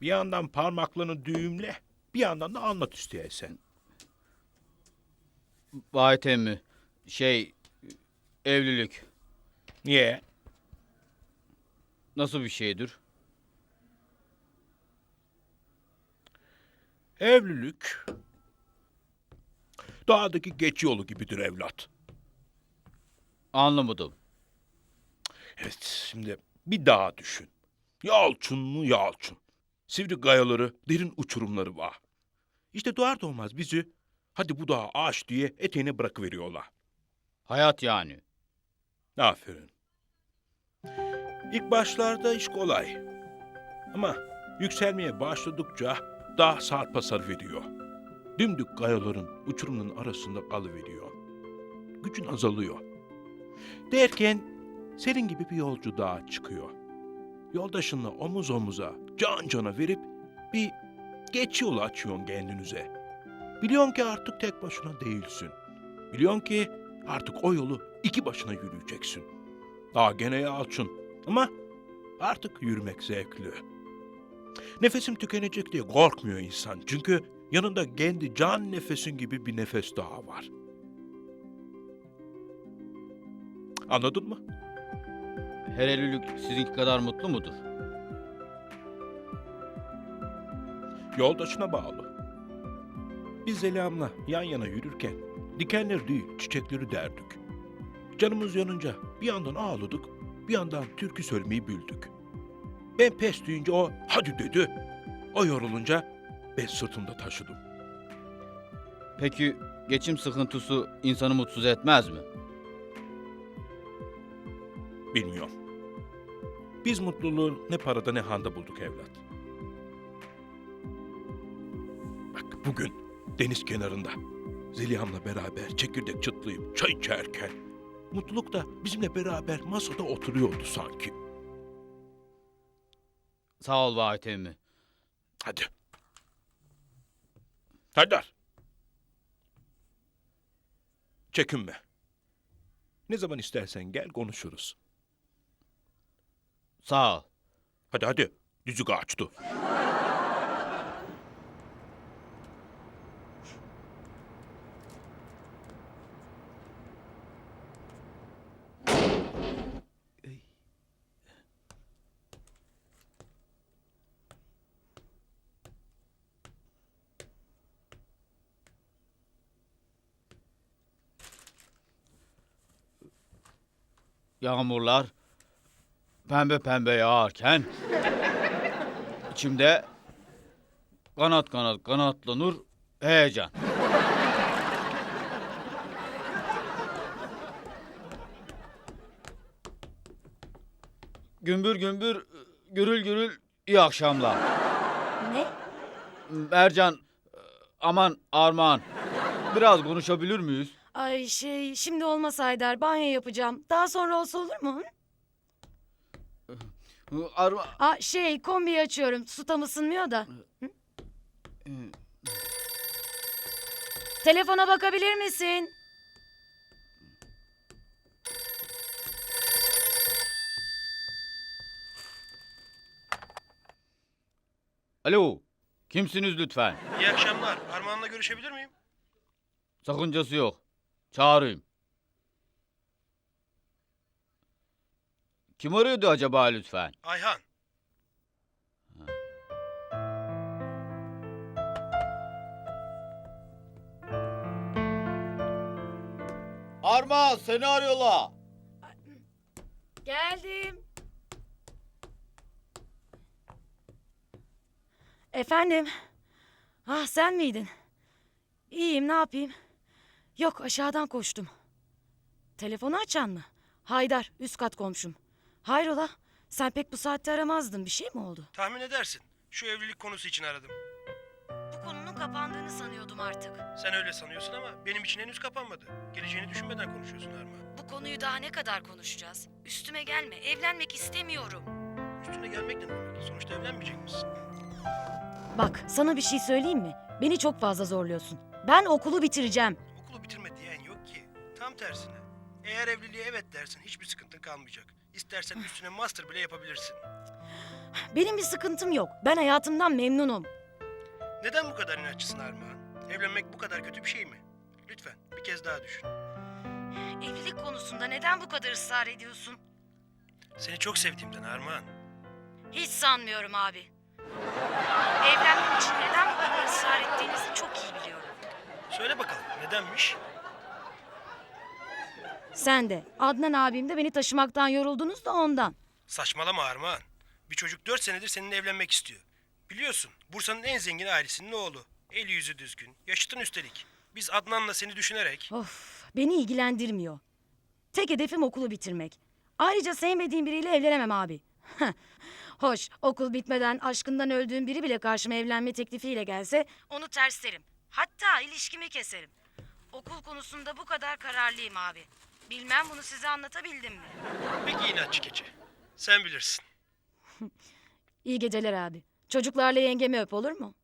Bir yandan parmaklarını düğümle, bir yandan da anlat istersen. Vahit emmi. Şey evlilik Niye? nasıl bir şeydir? Evlilik dağdaki geç yolu gibidir evlat. Anlamadım. Evet, şimdi bir dağ düşün. Yalçın mı yalçın. Sivri gayaları, derin uçurumları var. İşte doğar doğmaz bizi hadi bu dağı aş diye eteğine bırakıveriyorlar. Hayat yani. Aferin. İlk başlarda iş kolay. Ama yükselmeye başladıkça dağ sarpa sarıveriyor. Dümdük gayaların uçurumunun arasında kalıveriyor. Gücün azalıyor. Derken senin gibi bir yolcu daha çıkıyor. Yoldaşınla omuz omuza, can cana verip bir geç yol açıyorsun kendinize. Biliyorsun ki artık tek başına değilsin. Biliyorsun ki artık o yolu iki başına yürüyeceksin. Daha gene yalçın ama artık yürümek zevkli. Nefesim tükenecek diye korkmuyor insan. Çünkü yanında kendi can nefesin gibi bir nefes daha var. Anladın mı? Her evlilik sizinki kadar mutlu mudur? Yoldaşına bağlı. Biz Zeliha'mla yan yana yürürken dikenleri değil çiçekleri derdik. Canımız yanınca bir yandan ağladık, bir yandan türkü söylemeyi bildik. Ben pes deyince o hadi dedi. O yorulunca ben sırtımda taşıdım. Peki geçim sıkıntısı insanı mutsuz etmez mi? Bilmiyorum. Biz mutluluğu ne parada ne handa bulduk evlat. Bak bugün deniz kenarında Zeliha'mla beraber çekirdek çıtlayıp çay içerken mutluluk da bizimle beraber masada oturuyordu sanki. Sağ ol Vahit emmi. Hadi. Haydar. Çekinme. Ne zaman istersen gel konuşuruz. Sağ ol. Hadi hadi. Düzük açtı. Yağmurlar pembe pembe yağarken içimde kanat kanat kanatlanır heyecan. Gümbür gümbür, gürül gürül iyi akşamlar. Ne? Mercan, aman Armağan. Biraz konuşabilir miyiz? Ay şey şimdi olmaz Haydar banyo yapacağım. Daha sonra olsa olur mu? Arma... Aa şey kombiyi açıyorum. Su tam ısınmıyor da. Hı? Telefona bakabilir misin? Alo, kimsiniz lütfen? İyi akşamlar. Armağan'la görüşebilir miyim? Sakıncası yok. Çağırayım. Kim arıyordu acaba lütfen? Ayhan. Arma seni arıyorlar. Geldim. Efendim. Ah sen miydin? İyiyim ne yapayım? Yok aşağıdan koştum. Telefonu açan mı? Haydar üst kat komşum. Hayrola? Sen pek bu saatte aramazdın. Bir şey mi oldu? Tahmin edersin. Şu evlilik konusu için aradım. Bu konunun kapandığını sanıyordum artık. Sen öyle sanıyorsun ama benim için henüz kapanmadı. Geleceğini düşünmeden konuşuyorsun Armağan. Bu konuyu daha ne kadar konuşacağız? Üstüme gelme. Evlenmek istemiyorum. Üstüne gelmek ne demek? Sonuçta evlenmeyecek misin? Bak sana bir şey söyleyeyim mi? Beni çok fazla zorluyorsun. Ben okulu bitireceğim. Okulu bitirme diyen yok ki. Tam tersine. Eğer evliliğe evet dersin hiçbir sıkıntın kalmayacak. İstersen üstüne master bile yapabilirsin. Benim bir sıkıntım yok. Ben hayatımdan memnunum. Neden bu kadar inatçısın Armağan? Evlenmek bu kadar kötü bir şey mi? Lütfen bir kez daha düşün. Evlilik konusunda neden bu kadar ısrar ediyorsun? Seni çok sevdiğimden Armağan. Hiç sanmıyorum abi. Evlenmem için neden bu kadar ısrar ettiğinizi çok iyi biliyorum. Söyle bakalım nedenmiş? Sen de, Adnan abim de beni taşımaktan yoruldunuz da ondan. Saçmalama Armağan. Bir çocuk dört senedir seninle evlenmek istiyor. Biliyorsun Bursa'nın en zengin ailesinin oğlu. Eli yüzü düzgün, yaşıtın üstelik. Biz Adnan'la seni düşünerek... Of, beni ilgilendirmiyor. Tek hedefim okulu bitirmek. Ayrıca sevmediğim biriyle evlenemem abi. Hoş, okul bitmeden aşkından öldüğüm biri bile karşıma evlenme teklifiyle gelse onu terslerim. Hatta ilişkimi keserim. Okul konusunda bu kadar kararlıyım abi. Bilmem bunu size anlatabildim mi? Peki inatçı keçi. Sen bilirsin. İyi geceler abi. Çocuklarla yengemi öp olur mu?